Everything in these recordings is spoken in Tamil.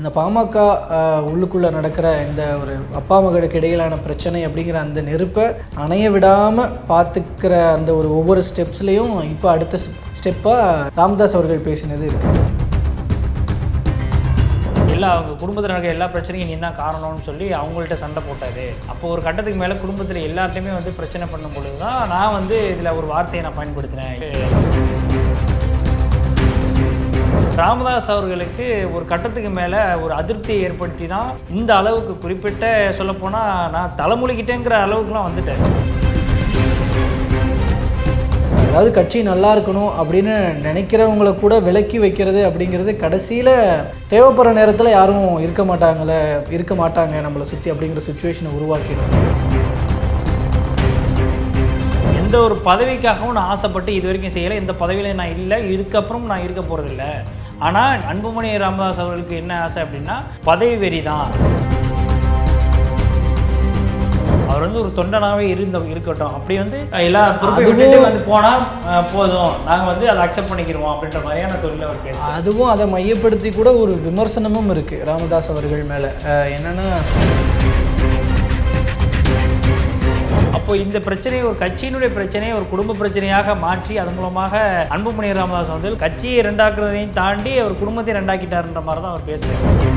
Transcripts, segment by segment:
இந்த பாமக உள்ளுக்குள்ளே நடக்கிற இந்த ஒரு அப்பா மகளுக்கு இடையிலான பிரச்சனை அப்படிங்கிற அந்த நெருப்பை அணைய விடாமல் பார்த்துக்கிற அந்த ஒரு ஒவ்வொரு ஸ்டெப்ஸ்லேயும் இப்போ அடுத்த ஸ்டெப்பாக ராம்தாஸ் அவர்கள் பேசினது இருக்குது எல்லா அவங்க குடும்பத்தில் நடக்கிற எல்லா பிரச்சனையும் நீ தான் காரணம்னு சொல்லி அவங்கள்ட்ட சண்டை போட்டாரு. அப்போ ஒரு கட்டத்துக்கு மேலே குடும்பத்தில் எல்லார்ட்டையுமே வந்து பிரச்சனை பண்ணும் பொழுது தான் நான் வந்து இதில் ஒரு வார்த்தையை நான் பயன்படுத்தினேன். ராமதாஸ் அவர்களுக்கு ஒரு கட்டத்துக்கு மேலே ஒரு அதிருப்தியை ஏற்படுத்தி தான் இந்த அளவுக்கு குறிப்பிட்ட சொல்லப்போனால் நான் தலைமொழிக்கிட்டேங்கிற அளவுக்குலாம் வந்துட்டேன். அதாவது கட்சி நல்லா இருக்கணும் அப்படின்னு நினைக்கிறவங்கள கூட விலக்கி வைக்கிறது அப்படிங்கிறது கடைசியில் தேவைப்படுற நேரத்தில் யாரும் இருக்க மாட்டாங்களே இருக்க மாட்டாங்க நம்மளை சுற்றி அப்படிங்கிற சுச்சுவேஷனை உருவாக்கிடும். எந்த ஒரு பதவிக்காகவும் நான் ஆசைப்பட்டு இது வரைக்கும் செய்யலை. இந்த பதவியில் நான் இல்லை. இதுக்கப்புறம் நான் இருக்க போகிறதில்ல ஆனால் அன்புமணி ராமதாஸ் அவர்களுக்கு என்ன ஆசை அப்படின்னா பதவி வெறி தான் அவர் வந்து ஒரு தொண்டனாகவே இருந்த இருக்கட்டும். அப்படி வந்து எல்லா பொறுப்பை அதுவும் விட்டுட்டு வந்து போனால் போதும். நாங்கள் வந்து அதை அக்செப்ட் பண்ணிக்கிருவோம் அப்படின்ற மாதிரியான தொழில் அவர் பேசுகிறார் அதுவும் அதை மையப்படுத்தி கூட ஒரு விமர்சனமும் இருக்குது ராமதாஸ் அவர்கள் மேலே. என்னென்னா அப்போ இந்த பிரச்சனையை ஒரு கட்சியினுடைய பிரச்சனையை ஒரு குடும்ப பிரச்சனையாக மாற்றி அதன் மூலமாக அன்புமணி ராமதாஸ் வந்து கட்சியை ரெண்டாக்குறதையும் தாண்டி அவர் குடும்பத்தை ரெண்டாக்கிட்டாருன்ற மாதிரி தான் அவர் பேசுகிறார்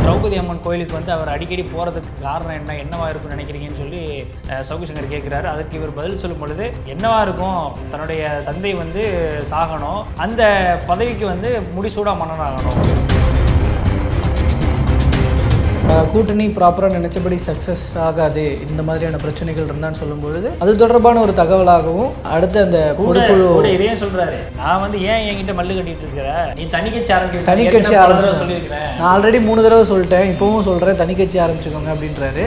திரௌபதி அம்மன் கோயிலுக்கு வந்து அவர் அடிக்கடி போகிறதுக்கு காரணம் என்ன என்னவா இருக்கும்னு நினைக்கிறீங்கன்னு சொல்லி அஹ், சங்கர் கேட்குறாரு அதுக்கு இவர் பதில் சொல்லும் பொழுது என்னவா இருக்கும்? தன்னுடைய தந்தை வந்து சாகணும். அந்த பதவிக்கு வந்து முடிசூடாக மன்னனாகணும். கூட்டணி ப்ராப்பராக நினச்சபடி சக்ஸஸ் ஆகாது இந்த மாதிரியான பிரச்சனைகள் இருந்தான்னு சொல்லும்பொழுது அது தொடர்பான ஒரு தகவலாகவும் அடுத்து அந்த பொதுக்குழு கூட இதையும் சொல்றாரு. நான் வந்து ஏன் என்கிட்ட மல்லு கட்டிட்டு இருக்கிற? நீ தனி கட்சி ஆரம்பிக்க தனி கட்சி ஆரம்பிச்சு நான் ஆல்ரெடி மூணு தடவை சொல்லிட்டேன். இப்போவும் சொல்கிறேன் தனி கட்சி ஆரம்பிச்சுக்கோங்க அப்படின்றாரு.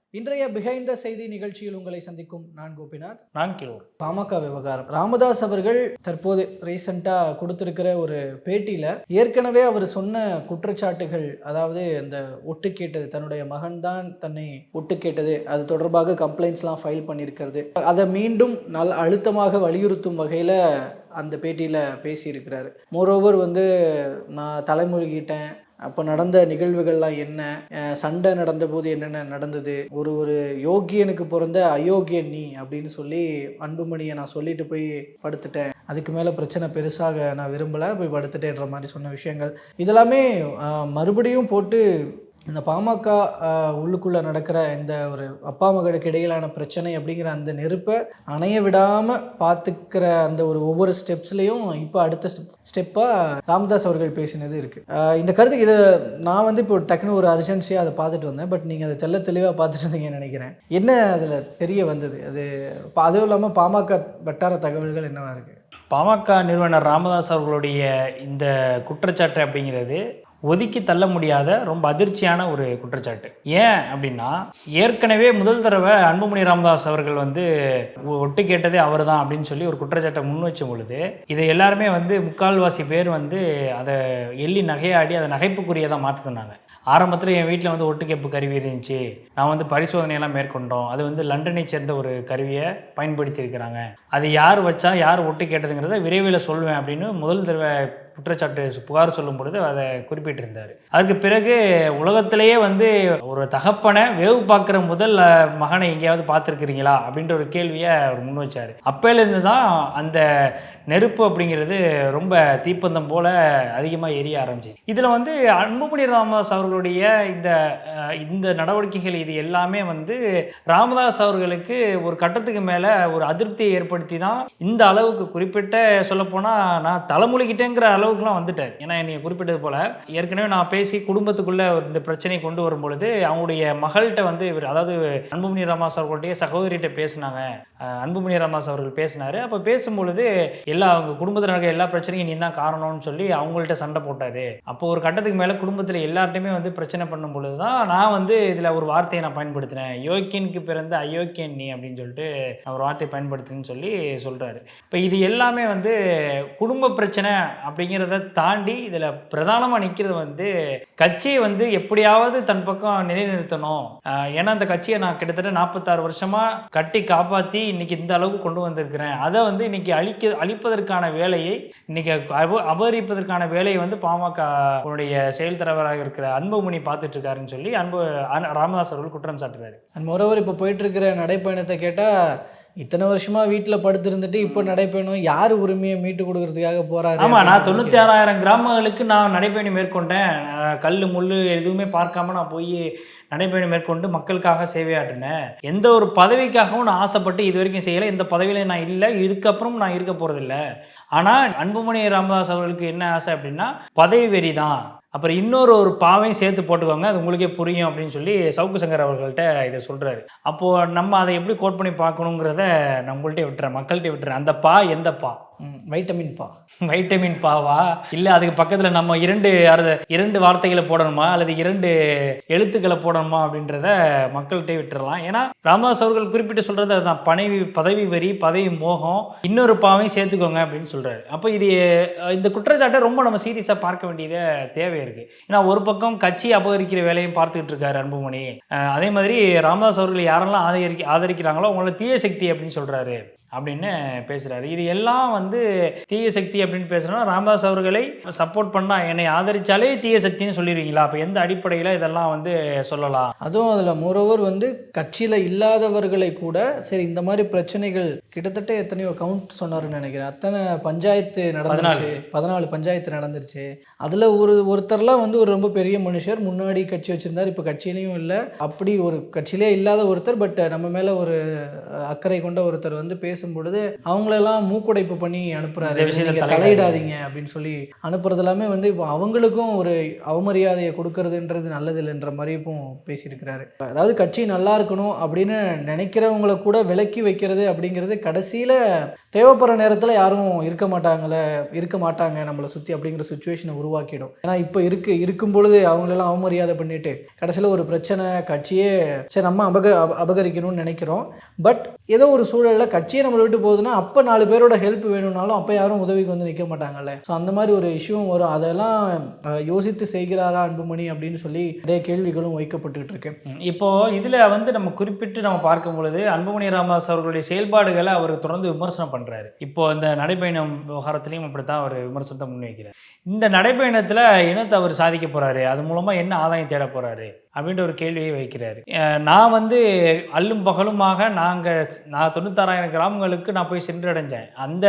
இன்றைய பிஹைண்ட் த செய்தி நிகழ்ச்சியில் உங்களை சந்திக்கும் நான் கோபிநாத். நான் கிலோ பாமக விவகாரம். ராமதாஸ் அவர்கள் தற்போது ரீசெண்டாக கொடுத்திருக்கிற ஒரு பேட்டியில் ஏற்கனவே அவர் சொன்ன குற்றச்சாட்டுகள் அதாவது அந்த ஒட்டு கேட்டது தன்னுடைய மகன் தான் தன்னை ஒட்டு கேட்டது அது தொடர்பாக கம்ப்ளைண்ட்ஸ்லாம் ஃபைல் பண்ணியிருக்கிறது. அதை மீண்டும் நல் அழுத்தமாக வலியுறுத்தும் வகையில் அந்த பேட்டியில் பேசியிருக்கிறாரு. மோரோவர் வந்து நான் தலைமொழிகிட்டேன் அப்போ நடந்த நிகழ்வுகள்லாம் என்ன? சண்டை சண்டை நடந்தபோது என்னென்ன நடந்தது? ஒரு ஒரு யோகியனுக்கு பிறந்த அயோக்கியன் நீ அப்படின்னு சொல்லி அன்புமணியை நான் சொல்லிட்டு போய் படுத்துட்டேன். அதுக்கு மேலே பிரச்சனை பெருசாக நான் விரும்பலை போய் படுத்துட்டேன்ற மாதிரி சொன்ன விஷயங்கள். இதெல்லாமே மறுபடியும் போட்டு இந்த பாமக உள்ளுக்குள்ளே நடக்கிற இந்த ஒரு அப்பா மகளுக்கு இடையிலான பிரச்சனை அப்படிங்கிற அந்த நெருப்பை அணைய விடாமல் பார்த்துக்கிற அந்த ஒரு ஒவ்வொரு ஸ்டெப்ஸ்லேயும் இப்போ அடுத்த ஸ்டெப்பாக ராமதாஸ் அவர்கள் பேசினது இருக்குது இந்த கருத்து இதை நான் வந்து இப்போ டக்குன்னு ஒரு அர்ஜென்சியாக அதை பார்த்துட்டு வந்தேன். பட் நீங்கள் அதை தெள்ள தெளிவாக பார்த்துட்டு இருந்தீங்கன்னு நினைக்கிறேன். என்ன அதில் தெரிய வந்தது? அது அதுவும் இல்லாமல் பாமக வட்டார தகவல்கள் என்னவா இருக்குது பாமக நிறுவனர் ராமதாஸ் அவர்களுடைய இந்த குற்றச்சாட்டு அப்படிங்கிறது ஒதுக்கி தள்ள முடியாத ரொம்ப அதிர்ச்சியான ஒரு குற்றச்சாட்டு. ஏன் அப்படின்னா ஏற்கனவே முதல் தடவை அன்புமணி ராமதாஸ் அவர்கள் வந்து ஒட்டு கேட்டதே அவர் தான் அப்படின்னு சொல்லி ஒரு குற்றச்சாட்டை முன் வச்ச பொழுது இதை எல்லாருமே வந்து முக்கால்வாசி பேர் வந்து அதை எள்ளி நகையாடி அதை நகைப்புக்குரியதாக மாற்றினாங்க ஆரம்பத்தில் என் வீட்டில் வந்து ஒட்டுக்கேப்பு கருவி இருந்துச்சு. நான் வந்து பரிசோதனையெல்லாம் மேற்கொண்டோம். அது வந்து லண்டனை சேர்ந்த ஒரு கருவியை பயன்படுத்தியிருக்கிறாங்க அது யார் வச்சா யார் ஒட்டு கேட்டதுங்கிறத விரைவில் சொல்வேன் அப்படின்னு முதல் தடவை குற்றச்சாட்டு புகார் சொல்லும் பொழுது அதை குறிப்பிட்டிருந்தார். அதுக்கு பிறகு உலகத்திலேயே வந்து ஒரு தகப்பனை வேவு பார்க்குற முதல் மகனை எங்கேயாவது பார்த்துருக்கிறீங்களா? அப்படின்ற ஒரு கேள்வியை அவர் முன் வச்சார். அப்போலேருந்து தான் அந்த நெருப்பு அப்படிங்கிறது ரொம்ப தீப்பந்தம் போல அதிகமாக எரிய ஆரம்பிச்சிச்சு. இதில் வந்து அன்புமணி ராமதாஸ் அவர்களுடைய இந்த இந்த நடவடிக்கைகள் இது எல்லாமே வந்து ராமதாஸ் அவர்களுக்கு ஒரு கட்டத்துக்கு மேலே ஒரு அதிருப்தியை ஏற்படுத்தி தான் இந்த அளவுக்கு குறிப்பிட்ட சொல்லப்போனால் நான் தலைமொழிக்கிட்டேங்கிற அளவு அளவுக்குலாம் வந்துட்டார். ஏன்னா நீங்கள் குறிப்பிட்டது போல ஏற்கனவே நான் பேசி குடும்பத்துக்குள்ள இந்த பிரச்சனையை கொண்டு வரும் பொழுது அவங்களுடைய மகள்கிட்ட வந்து இவர் அதாவது அன்புமணி ராமாஸ் அவர்களுடைய சகோதரிகிட்ட பேசினாங்க. அன்புமணி ராமாஸ் அவர்கள் பேசினாரு. அப்போ பேசும்பொழுது எல்லா அவங்க குடும்பத்தில் நடக்கிற எல்லா பிரச்சனையும் நீ தான் காரணம்னு சொல்லி அவங்கள்ட்ட சண்டை போட்டார். அப்போ ஒரு கட்டத்துக்கு மேலே குடும்பத்தில் எல்லார்ட்டையுமே வந்து பிரச்சனை பண்ணும் பொழுது தான் நான் வந்து இதில் ஒரு வார்த்தையை நான் பயன்படுத்தினேன் யோக்கியனுக்கு பிறந்த அயோக்கியன் நீ அப்படின்னு சொல்லிட்டு ஒரு வார்த்தையை பயன்படுத்துன்னு சொல்லி சொல்கிறாரு இப்போ இது எல்லாமே வந்து குடும்ப பிரச்சனை அப்படிங்கிறத தாண்டி இதில் பிரதானமாக நிற்கிறது வந்து கட்சியை வந்து எப்படியாவது தன் பக்கம் நிலைநிறுத்தணும். ஏன்னா அந்த கட்சியை நான் கிட்டத்தட்ட நாற்பத்தாறு வருஷமாக கட்டி காப்பாற்றி இன்னைக்கு இந்த அளவுக்கு கொண்டு வந்திருக்கிறேன். அதை வந்து இன்னைக்கு அழிக்க அழிப்பதற்கான வேலையை இன்னைக்கு அப அபகரிப்பதற்கான வேலையை வந்து பாமக உடைய செயல் தலைவராக இருக்கிற அன்புமணி பார்த்துட்டு இருக்காருன்னு சொல்லி அன்பு ராமதாஸ் அவர்கள் குற்றம் சாட்டுறாரு. அண்ட் மொரோவர் இப்போ போயிட்டு இருக்கிற நடைப்பயணத்தை கேட்டால் இத்தனை வருஷமா வீட்டில் படுத்திருந்துட்டு இப்போ நடைப்பயணம் யார் உரிமையை மீட்டு கொடுக்கறதுக்காக போறாரு? ஆமா நான் தொண்ணூத்தி ஆறாயிரம் கிராமங்களுக்கு நான் நடைபயணம் மேற்கொண்டேன். கல் முள்ளு எதுவுமே பார்க்காம நான் போய் நடைபயணம் மேற்கொண்டு மக்களுக்காக சேவையாற்றினேன். எந்த ஒரு பதவிக்காகவும் நான் ஆசைப்பட்டு இது வரைக்கும் செய்யலை. எந்த பதவியில நான் இல்லை. இதுக்கப்புறம் நான் இருக்க போறதில்ல. ஆனால் அன்புமணி ராமதாஸ் அவர்களுக்கு என்ன ஆசை அப்படின்னா பதவி வெறி தான் அப்புறம் இன்னொரு ஒரு பாவையும் சேர்த்து போட்டுக்கோங்க அது உங்களுக்கே புரியும் அப்படின்னு சொல்லி சவுக்கு சங்கர் அவர்கள்ட்ட இதை சொல்கிறாரு அப்போது நம்ம அதை எப்படி கோட் பண்ணி பார்க்கணுங்கிறத நான் உங்கள்கிட்ட விட்டுறேன் மக்கள்கிட்ட விட்டுறேன். அந்த பா எந்த பா? வைட்டமின் பா வைட்டமின் பாவா இல்லை அதுக்கு பக்கத்தில் நம்ம இரண்டு அறுத இரண்டு வார்த்தைகளை போடணுமா? அல்லது இரண்டு எழுத்துக்களை போடணுமா? அப்படின்றத மக்கள்கிட்ட விட்டுறலாம். ஏன்னா ராமதாஸ் அவர்கள் குறிப்பிட்டு சொல்கிறது அதுதான். பனைவி பதவி வரி பதவி மோகம் இன்னொரு பாவையும் சேர்த்துக்கோங்க அப்படின்னு சொல்கிறாரு அப்போ இது இந்த குற்றச்சாட்டை ரொம்ப நம்ம சீரியஸாக பார்க்க வேண்டியது தேவை இருக்குது ஏன்னா ஒரு பக்கம் கட்சி அபகரிக்கிற வேலையும் பார்த்துக்கிட்டு இருக்காரு அன்புமணி. அதே மாதிரி ராமதாஸ் அவர்கள் யாரெல்லாம் ஆதரிக்க ஆதரிக்கிறாங்களோ அவங்கள தீய சக்தி அப்படின்னு சொல்கிறாரு அப்படின்னு பேசுறாரு. இது எல்லாம் வந்து தீய சக்தி அப்படின்னு பேசுறோம்னா ராமதாஸ் அவர்களை சப்போர்ட் பண்ணா என்னை ஆதரிச்சாலே தீய சக்தின்னு சொல்லிடுவீங்களா? அப்போ எந்த அடிப்படையில் இதெல்லாம் வந்து சொல்லலாம்? அதுவும் அதில் மோரோவர் வந்து கட்சியில் இல்லாதவர்களை கூட சரி இந்த மாதிரி பிரச்சனைகள் கிட்டத்தட்ட எத்தனையோ கவுண்ட் சொன்னாருன்னு நினைக்கிறேன். அத்தனை பஞ்சாயத்து நடந்துருச்சு. பதினாலு. பஞ்சாயத்து நடந்துருச்சு. அதில் ஒரு ஒருத்தர்லாம் வந்து ஒரு ரொம்ப பெரிய மனுஷர் முன்னாடி கட்சி வச்சிருந்தார் இப்போ கட்சியிலையும் இல்லை. அப்படி ஒரு கட்சியிலே இல்லாத ஒருத்தர் பட் நம்ம மேலே ஒரு அக்கறை கொண்ட ஒருத்தர் வந்து பேசும் பொழுது அவங்களெல்லாம் மூக்குடைப்பு பண்ணி அனுப்புறாரு. தலையிடாதீங்க. அப்படின்னு சொல்லி அனுப்புறது எல்லாமே வந்து இப்போ அவங்களுக்கும் ஒரு அவமரியாதையை கொடுக்கறதுன்றது நல்லது இல்லைன்ற மாதிரி இப்போ பேசியிருக்கிறாரு. அதாவது கட்சி நல்லா இருக்கணும் அப்படின்னு நினைக்கிறவங்கள கூட விலக்கி வைக்கிறது அப்படிங்கிறது கடைசியில் தேவைப்படுற நேரத்தில் யாரும் இருக்க மாட்டாங்களே இருக்க மாட்டாங்க நம்மளை சுற்றி அப்படிங்கிற சுச்சுவேஷனை உருவாக்கிடும். ஏன்னா இப்போ இருக்கு இருக்கும் பொழுது அவங்களெல்லாம் அவமரியாதை பண்ணிட்டு கடைசியில் ஒரு பிரச்சனை கட்சியே சரி நம்ம அபக அப- அபகரிக்கணும்னு நினைக்கிறோம். பட் ஏதோ ஒரு சூழலில் கட்சியை நம்மளை விட்டு போகுதுன்னா அப்போ நாலு பேரோட ஹெல்ப் வேணும்னாலும் அப்போ யாரும் உதவிக்கு வந்து நிற்க மாட்டாங்கல்ல. ஸோ அந்த மாதிரி ஒரு இஷ்யூவும் வரும். அதெல்லாம் யோசித்து செய்கிறாரா அன்புமணி அப்படின்னு சொல்லி நிறைய கேள்விகளும் வைக்கப்பட்டுக்கிட்டு இருக்கு. இப்போது இப்போ வந்து நம்ம குறிப்பிட்டு நம்ம பார்க்கும் பொழுது அன்புமணி ராமதாஸ் அவர்களுடைய செயல்பாடுகளை அவர் தொடர்ந்து விமர்சனம் பண்ணுறாரு இப்போ இந்த நடைபயணம் விவகாரத்திலையும் அப்படித்தான் அவர் விமர்சனத்தை முன்வைக்கிறார். இந்த நடைபயணத்தில் என்னத்தை அவர் சாதிக்க போகிறாரு அது மூலமாக என்ன ஆதாயம் தேட போகிறாரு அப்படின்ற ஒரு கேள்வியை வைக்கிறாரு. நான் வந்து அல்லும் பகலுமாக நாங்கள் நான் தொண்ணூத்தாறாயிரம் கிராமங்களுக்கு நான் போய் சென்றடைஞ்சேன். அந்த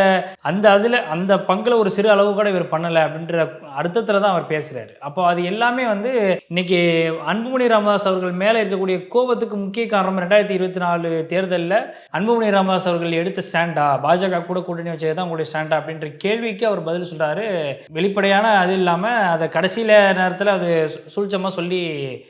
அந்த அதில் அந்த பங்கில் ஒரு சிறு அளவு கூட இவர் பண்ணலை அப்படின்ற அர்த்தத்தில் தான் அவர் பேசுகிறாரு அப்போ அது எல்லாமே வந்து இன்னைக்கு அன்புமணி ராமதாஸ் அவர்கள் மேலே இருக்கக்கூடிய கோபத்துக்கு முக்கிய காரணம் ரெண்டாயிரத்தி இருபத்தி நாலு தேர்தலில் அன்புமணி ராமதாஸ் அவர்கள் எடுத்த ஸ்டாண்டா பாஜக கூட கூட்டணி வச்சது தான் உங்களுடைய ஸ்டாண்டா அப்படின்ற கேள்விக்கு அவர் பதில் சொல்கிறாரு வெளிப்படையான அது இல்லாமல் அதை கடைசியில் நேரத்தில் அது சூழ்ச்சமாக சொல்லி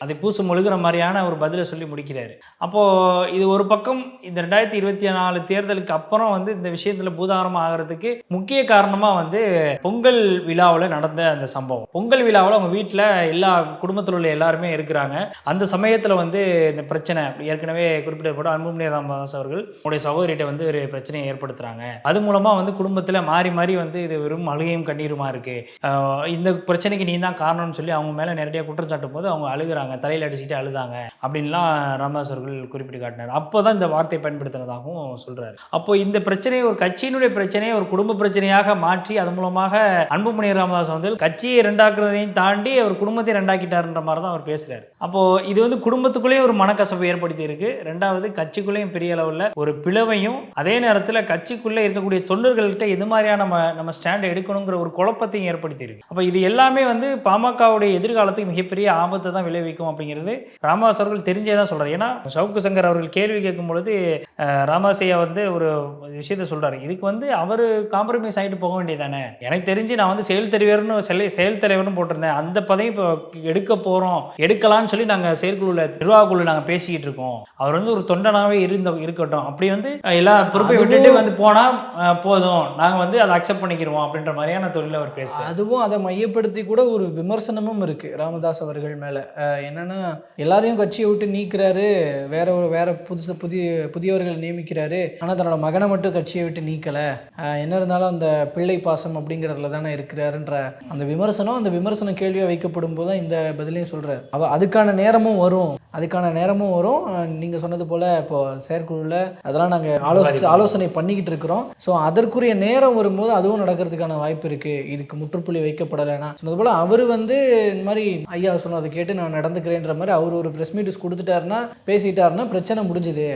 அது பூசு முழுகிற மாதிரியான ஒரு பதிலை சொல்லி முடிக்கிறாரு. அப்போது இது ஒரு பக்கம் இந்த ரெண்டாயிரத்தி இருபத்தி நாலு தேர்தலுக்கு அப்புறம் வந்து இந்த விஷயத்தில் பூதாகரமாக ஆகிறதுக்கு முக்கிய காரணமாக வந்து பொங்கல் விழாவில் நடந்த அந்த சம்பவம். பொங்கல் விழாவில் அவங்க வீட்டில் எல்லா குடும்பத்தில் உள்ள எல்லாருமே இருக்கிறாங்க. அந்த சமயத்தில் வந்து இந்த பிரச்சனை ஏற்கனவே குறிப்பிடப்பட்ட அன்புமணி ராமதாஸ் அவர்கள் உங்களுடைய சகோதரிகிட்ட வந்து ஒரு பிரச்சனையை ஏற்படுத்துகிறாங்க அது மூலமாக வந்து குடும்பத்தில் மாறி மாறி வந்து இது வெறும் அழுகையும் கண்ணீருமா இருக்குது இந்த பிரச்சனைக்கு நீ தான் காரணம்னு சொல்லி அவங்க மேலே நேரடியாக குற்றம் சாட்டும் போது அவங்க அழுகுறாங்க. தலையில் அடிச்சுட்டு அழுதாங்க. அப்படின்லாம் ராமதாஸ் அவர்கள் குறிப்பிட்டு காட்டினார். அப்போ தான் இந்த வார்த்தை பயன்படுத்தினதாகவும் சொல்கிறார் அப்போ இந்த பிரச்சனையை ஒரு கட்சியினுடைய பிரச்சனையை ஒரு குடும்ப பிரச்சனையாக மாற்றி அது மூலமாக அன்புமணி ராமதாஸ் வந்து கட்சியை ரெண்டாக்குறதையும் தாண்டி அவர் குடும்பத்தை ரெண்டாக்கிட்டாருன்ற மாதிரி தான் அவர் பேசுறாரு. அப்போ இது வந்து குடும்பத்துக்குள்ளேயும் ஒரு மனக்கசப்பை ஏற்படுத்தி இருக்கு. ரெண்டாவது கட்சிக்குள்ளேயும் பெரிய அளவில் ஒரு பிளவையும் அதே நேரத்தில் கட்சிக்குள்ளே இருக்கக்கூடிய தொண்டர்கள்கிட்ட எது மாதிரியான நம்ம நம்ம ஸ்டாண்ட் எடுக்கணுங்கிற ஒரு குழப்பத்தையும் ஏற்படுத்தி இருக்கு. அப்போ இது எல்லாமே வந்து பாமகவுடைய எதிர்காலத்துக்கு மிகப்பெரிய ஆபத்தை தான் விளைவிக்கும் அப்படி அப்படிங்கிறது ராமதாஸ் அவர்கள் தெரிஞ்சே தான் சொல்கிறார் ஏன்னா சவுக்கு சங்கர் அவர்கள் கேள்வி கேட்கும் பொழுது அஹ், ராமதாசையா வந்து ஒரு விஷயத்த சொல்கிறார் இதுக்கு வந்து அவர் காம்ப்ரமைஸ் ஆகிட்டு போக வேண்டியதானே எனக்கு தெரிஞ்சு நான் வந்து செயல் தலைவர்னு செயல் தலைவர்னு போட்டிருந்தேன். அந்த பதவி இப்போ எடுக்க போகிறோம் எடுக்கலாம்னு சொல்லி நாங்கள் செயற்குழுவில் நிர்வாகக்குழு நாங்கள் பேசிக்கிட்டு இருக்கோம். அவர் வந்து ஒரு தொண்டனாகவே இருந்த இருக்கட்டும். அப்படி வந்து எல்லா பொறுப்பை விட்டுட்டு வந்து போனால் போதும். நாங்கள் வந்து அதை அக்செப்ட் பண்ணிக்கிறோம் அப்படின்ற மாதிரியான தொழில் அவர் பேசுகிறார் அதுவும் அதை மையப்படுத்தி கூட ஒரு விமர்சனமும் இருக்கு ராமதாஸ் அவர்கள் மேல. அஹ் என்னன்னா எல்லாரையும் கட்சியை விட்டு நீக்கிறாரு. வேற ஒரு வேற புதுசு புதிய புதியவர்கள் நியமிக்கிறாரு. ஆனால் தன்னோட மகனை மட்டும் கட்சியை விட்டு நீக்கல. என்ன இருந்தாலும் அந்த பிள்ளை பாசம் அப்படிங்கிறதுல தானே இருக்கிறாருன்ற அந்த விமர்சனம் அந்த விமர்சனம் கேள்வியாக வைக்கப்படும் போது தான் இந்த பதிலையும் சொல்றாரு. அவ அதுக்கான நேரமும் வரும். அதுக்கான நேரமும் வரும். நீங்கள் நீங்க சொன்னது போல இப்போ செயற்குழுல அதெல்லாம் நாங்க ஆலோசி ஆலோசனை பண்ணிக்கிட்டு இருக்கிறோம். ஸோ அதற்குரிய நேரம் வரும்போது அதுவும் நடக்கிறதுக்கான வாய்ப்பு இருக்கு. இதுக்கு முற்றுப்புள்ளி வைக்கப்படலைன்னா சொன்னது போல அவர் வந்து இந்த மாதிரி ஐயா சொன்னதை கேட்டு நான் நடந்துக்கிறேன் நடந்துக்கிறேன்ற மாதிரி அவர் ஒரு ப்ரெஸ் மீட்ஸ் கொடுத்துட்டாருன்னா பேசிட்டாருன்னா பிரச்சனை முடிஞ்சுது.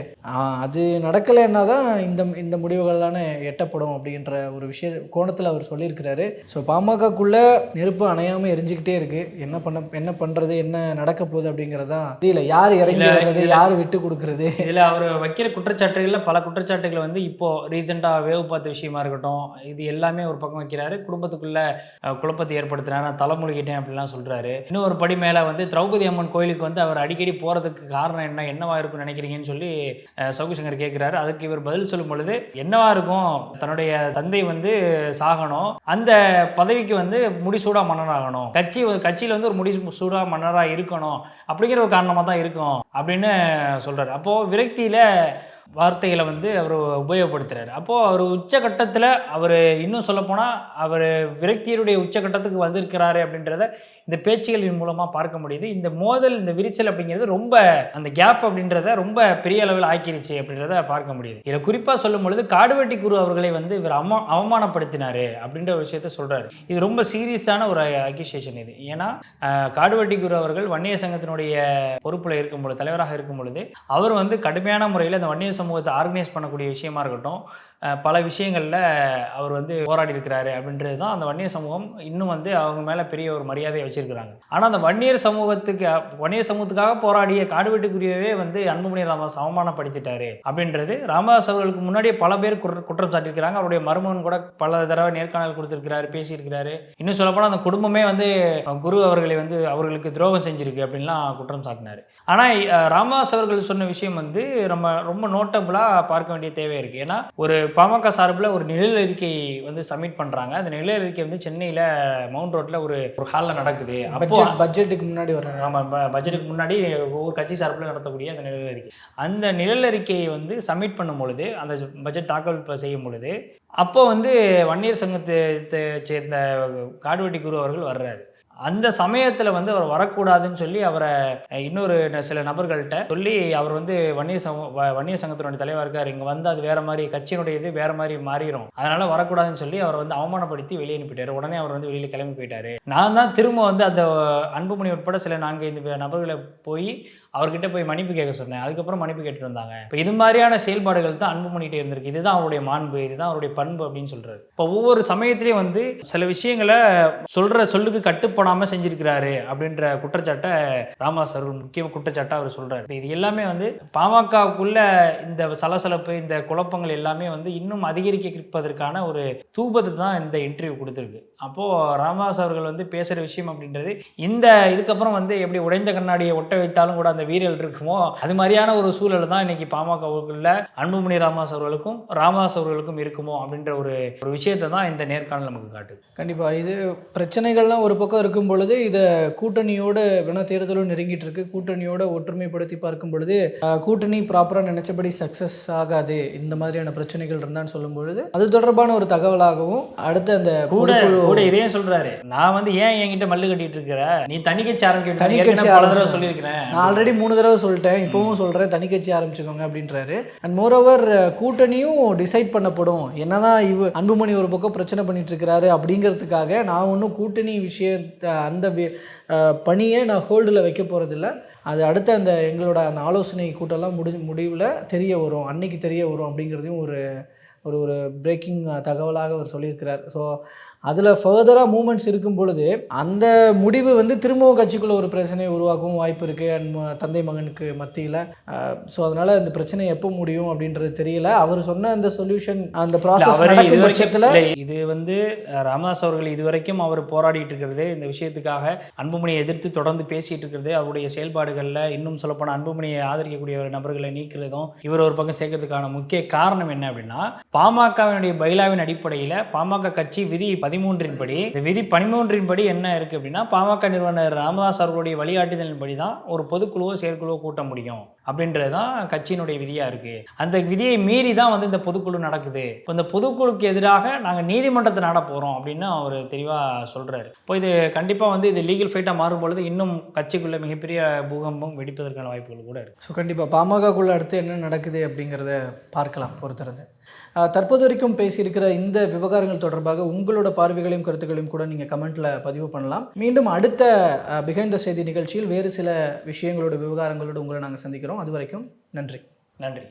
அது நடக்கலைன்னா தான் இந்த இந்த முடிவுகள்லான எட்டப்படும் அப்படின்ற ஒரு விஷய கோணத்தில் அவர் சொல்லியிருக்கிறாரு. ஸோ பாமகக்குள்ள நெருப்பு அணையாம எரிஞ்சுக்கிட்டே இருக்கு. என்ன பண்ண என்ன பண்றது என்ன நடக்க போகுது அப்படிங்கிறதா தெரியல. யார் இறங்கி இல்ல, வர்றது யார் விட்டு கொடுக்கறது? இதில் அவர் வைக்கிற குற்றச்சாட்டுகளில் பல குற்றச்சாட்டுகளை வந்து இப்போ ரீசெண்டாக வேவு பார்த்த விஷயமா இருக்கட்டும் இது எல்லாமே ஒரு பக்கம் வைக்கிறாரு. குடும்பத்துக்குள்ள குழப்பத்தை ஏற்படுத்தினார் நான் தலைமொழிகிட்டேன் அப்படிலாம் சொல்றாரு. இன்னும் ஒரு படி மேலே வந்து திரௌபதி அம்மன் கோயிலுக்கு வந்து அவர் அடிக்கடி போகிறதுக்கு காரணம் என்ன என்னவா இருக்கும்னு நினைக்கிறீங்கன்னு சொல்லி அஹ், கேட்குறாரு அதுக்கு இவர் பதில் சொல்லும் பொழுது என்னவா இருக்கும்? தன்னுடைய தந்தை வந்து சாகணும். அந்த பதவிக்கு வந்து முடிசூடா மன்னராகணும் கட்சி கட்சியில் வந்து ஒரு முடிசூடா மன்னராக இருக்கணும். அப்படிங்கிற ஒரு காரணமாக தான் இருக்கும் அப்படின்னு சொல்கிறார் அப்போது விரக்தியில் வார்த்தைகளை வந்து அவர் உபயோகப்படுத்துகிறார் அப்போது அவர் உச்சகட்டத்தில் அவர் இன்னும் சொல்லப்போனால் அவர் விரக்தியருடைய உச்சகட்டத்துக்கு வந்திருக்கிறாரு அப்படின்றத இந்த பேச்சுகளின் மூலமாக பார்க்க முடியுது. இந்த மோதல் இந்த விரிச்சல் அப்படிங்கிறது ரொம்ப அந்த கேப் அப்படின்றத ரொம்ப பெரிய அளவில் ஆக்கிருச்சு அப்படின்றத பார்க்க முடியுது. இதில் குறிப்பாக சொல்லும் பொழுது காடுவெட்டி குரு அவர்களை வந்து இவர் அவமா அவமானப்படுத்தினாரு அப்படின்ற ஒரு விஷயத்த சொல்கிறாரு இது ரொம்ப சீரியஸான ஒரு அக்யூசியேஷன் இது. ஏன்னா காடுவெட்டி குரு அவர்கள் வன்னிய சங்கத்தினுடைய பொறுப்பில் இருக்கும் பொழுது தலைவராக இருக்கும் பொழுது அவர் வந்து கடுமையான முறையில் அந்த வன்னிய சமூகத்தை ஆர்கனைஸ் பண்ணக்கூடிய விஷயமா இருக்கட்டும் பல விஷயங்களில் அவர் வந்து போராடி இருக்கிறாரு அப்படின்றது தான் அந்த வன்னியர் சமூகம் இன்னும் வந்து அவங்க மேலே பெரிய ஒரு மரியாதையை வச்சுருக்கிறாங்க. ஆனால் அந்த வன்னியர் சமூகத்துக்கு வன்னியர் சமூகத்துக்காக போராடிய காடுவெட்டுக்குரியவே வந்து அன்புமணி ராமதாஸ் அவமானப்படுத்திட்டாரு அப்படின்றது ராமதாஸ் அவர்களுக்கு முன்னாடியே பல பேர் குற்ற- குற்றம் சாட்டியிருக்கிறாங்க. அவருடைய மருமகன் கூட பல தடவை நேர்காணல் கொடுத்துருக்கிறாரு பேசியிருக்கிறாரு. இன்னும் சொல்லப்போனால் அந்த குடும்பமே வந்து குரு அவர்களை வந்து அவர்களுக்கு துரோகம் செஞ்சிருக்கு அப்படின்லாம் குற்றம் சாட்டினார். ஆனால் ராமதாஸ் அவர்கள் சொன்ன விஷயம் வந்து நம்ம ரொம்ப நோட்டபுளாக பார்க்க வேண்டிய தேவை இருக்குது ஏன்னா ஒரு பாமக சார்பில் ஒரு நிழல் அறிக்கை வந்து சப்மிட் பண்ணுறாங்க அந்த நிழல் அறிக்கை வந்து சென்னையில் மவுண்ட் ரோட்டில் ஒரு ஒரு ஹாலில் நடக்குது. அப்போ பட்ஜெட் பட்ஜெட்டுக்கு முன்னாடி வர்றாங்க ஆமாம் பட்ஜெட்டுக்கு முன்னாடி ஒவ்வொரு கட்சி சார்பில் நடத்தக்கூடிய அந்த நிழல் அறிக்கை அந்த நிழல் அறிக்கையை வந்து சப்மிட் பண்ணும் பொழுது அந்த பட்ஜெட் தாக்கல் செய்யும் பொழுது அப்போ வந்து வன்னியர் சங்கத்தை சேர்ந்த காடுவெட்டி குரு அவர்கள் வர்றாரு. அந்த சமயத்தில் வந்து அவர் வரக்கூடாதுன்னு சொல்லி அவரை இன்னொரு ந- சில நபர்கள்ட்ட சொல்லி அவர் வந்து வன்னிய சமூக வ- சங்கத்தினுடைய தலைவர் இருக்கார். இங்கே வந்து அது வேற மாதிரி கட்சியினுடைய இது வேற மாதிரி மாறிடும் அதனால வரக்கூடாதுன்னு சொல்லி அவரை வந்து அவமானப்படுத்தி வெளியே அனுப்பிட்டாரு. உடனே அவர் வந்து வெளியில் கிளம்பி போயிட்டாரு. நான் தான் திரும்ப வந்து அந்த அன்புமணி உட்பட சில நான்கு ஐந்து நபர்களை போய் அவர்கிட்ட போய் மன்னிப்பு கேட்க சொன்னேன். அதுக்கப்புறம் மன்னிப்பு கேட்டுட்டு வந்தாங்க. இப்போ இது மாதிரியான செயல்பாடுகள் தான் அன்பு அன்புமணிகிட்டே இருந்திருக்கு. இதுதான் அவருடைய மாண்பு இதுதான் அவருடைய பண்பு அப்படின்னு சொல்றாரு. இப்போ ஒவ்வொரு சமயத்திலையும் வந்து சில விஷயங்களை சொல்ற சொல்லுக்கு கட்டுப்படாம செஞ்சிருக்கிறாரு அப்படின்ற குற்றச்சாட்டை ராமதாஸ் அவர்கள் முக்கிய குற்றச்சாட்டை அவர் சொல்றாரு. இது எல்லாமே வந்து பாமகவுக்குள்ள இந்த சலசலப்பு இந்த குழப்பங்கள் எல்லாமே வந்து இன்னும் அதிகரிக்கப்பதற்கான ஒரு தூபத்தை தான் இந்த இன்டர்வியூ கொடுத்துருக்கு. அப்போ ராமதாஸ் அவர்கள் வந்து பேசுற விஷயம் அப்படின்றது இந்த இதுக்கப்புறம் வந்து எப்படி உடைந்த கண்ணாடியை ஒட்ட வைத்தாலும் கூட அந்த வீரல் இருக்குமோ? அது மாதிரியான ஒரு சூழல் தான் இன்னைக்கு பாமகவுக்குள்ள அன்புமணி ராமதாஸ் அவர்களுக்கும் ராமதாஸ் அவர்களுக்கும் இருக்குமோ அப்படின்ற ஒரு ஒரு விஷயத்தை தான் இந்த நேர்காணல் நமக்கு காட்டுது. கண்டிப்பா. இது பிரச்சனைகள்லாம் ஒரு பக்கம் இருக்கும் பொழுது இதை கூட்டணியோட வேணா தேர்தலும் நெருங்கிட்டு இருக்கு கூட்டணியோட ஒற்றுமைப்படுத்தி பார்க்கும் பொழுது கூட்டணி ப்ராப்பரா நினைச்சபடி சக்சஸ் ஆகாது. இந்த மாதிரியான பிரச்சனைகள் இருந்தான்னு சொல்லும் பொழுது அது தொடர்பான ஒரு தகவலாகவும் அடுத்து அந்த கூட கூட இதையும் சொல்றாரு. நான் வந்து ஏன் என்கிட்ட மல்லு கட்டிட்டு இருக்கிற? நீ தனி கட்சி ஆரம்பிக்க தனி. கட்சி. சொல்லியிருக்கிறேன். நான் ஆல்ரெடி மூணு தடவை சொல்லிட்டேன் இப்போவும் சொல்கிறேன் தனி கட்சி ஆரம்பிச்சுக்கோங்க அப்படின்றாரு. அண்ட் மோரோவர் கூட்டணியும் டிசைட் பண்ணப்படும். என்னதான் இவ அன்புமணி ஒரு பக்கம் பிரச்சனை பண்ணிட்டு இருக்கிறாரு அப்படிங்கிறதுக்காக நான் ஒன்றும் கூட்டணி விஷயத்தை அந்த பணியை நான் ஹோல்டில் வைக்க போகிறதில்ல அது அடுத்த அந்த எங்களோட அந்த ஆலோசனை கூட்டம்லாம் முடிஞ்சு முடிவில் தெரிய வரும். அன்னைக்கு தெரிய வரும் அப்படிங்கிறதையும் ஒரு ஒரு ஒரு பிரேக்கிங் தகவலாக அவர் சொல்லியிருக்கிறார். ஸோ அதில் ஃபர்தராக மூமெண்ட்ஸ் இருக்கும் பொழுது அந்த முடிவு வந்து திரும்பவும் கட்சிக்குள்ள ஒரு பிரச்சனையை உருவாக்கவும் வாய்ப்பு இருக்குது அண்ட் தந்தை மகனுக்கு மத்தியில். ஸோ அதனால் இந்த பிரச்சனை எப்போ முடியும் அப்படின்றது தெரியல. அவர் சொன்ன அந்த சொல்யூஷன் அந்த ப்ராசஸ் நடக்கும் பட்சத்தில் இது வந்து ராமதாஸ் அவர்கள் இதுவரைக்கும் அவர் போராடிட்டு இருக்கிறது இந்த விஷயத்துக்காக அன்புமணியை எதிர்த்து தொடர்ந்து பேசிட்டு இருக்கிறது அவருடைய செயல்பாடுகளில் இன்னும் சொல்லப்போனால் அன்புமணியை ஆதரிக்கக்கூடிய ஒரு நபர்களை நீக்கிறதும் இவர் ஒரு பக்கம் சேர்க்கறதுக்கான முக்கிய காரணம் என்ன அப்படின்னா பாமகவினுடைய பைலாவின் அடிப்படையில் பாமக கட்சி விதி பதிமூன்றின் படி இந்த விதி பதிமூன்றின் படி என்ன இருக்கு அப்படின்னா பாமக நிறுவனர் ராமதாஸ் அவர்களுடைய வழிகாட்டுதலின் படி தான் ஒரு பொதுக்குழுவோ செயற்குழுவோ கூட்ட முடியும். அப்படின்றது தான் கட்சியினுடைய விதியாக இருக்குது அந்த விதியை மீறி தான் வந்து இந்த பொதுக்குழு நடக்குது. இப்போ இந்த பொதுக்குழுக்கு எதிராக நாங்கள் நீதிமன்றத்தை நாட போகிறோம் அப்படின்னு அவர் தெளிவாக சொல்கிறாரு இப்போ இது கண்டிப்பாக வந்து இது லீகல் ஃபைட்டாக மாறும் பொழுது இன்னும் கட்சிக்குள்ளே மிகப்பெரிய பூகம்பம் வெடிப்பதற்கான வாய்ப்புகள் கூட இருக்குது ஸோ கண்டிப்பாக பாமகக்குள்ள அடுத்து என்ன நடக்குது அப்படிங்கிறத பார்க்கலாம் பொறுத்துறது தற்போது வரைக்கும் பேசியிருக்கிற இந்த விவகாரங்கள் தொடர்பாக உங்களோட பார்வைகளையும் கருத்துக்களையும் கூட நீங்கள் கமெண்ட்டில் பதிவு பண்ணலாம். மீண்டும் அடுத்த பிகைண்ட் த செய்தி நிகழ்ச்சியில் வேறு சில விஷயங்களோட விவகாரங்களோடு உங்களை நாங்கள் சந்திக்கிறோம். சந்திக்கிறோம் அது வரைக்கும் நன்றி. நன்றி.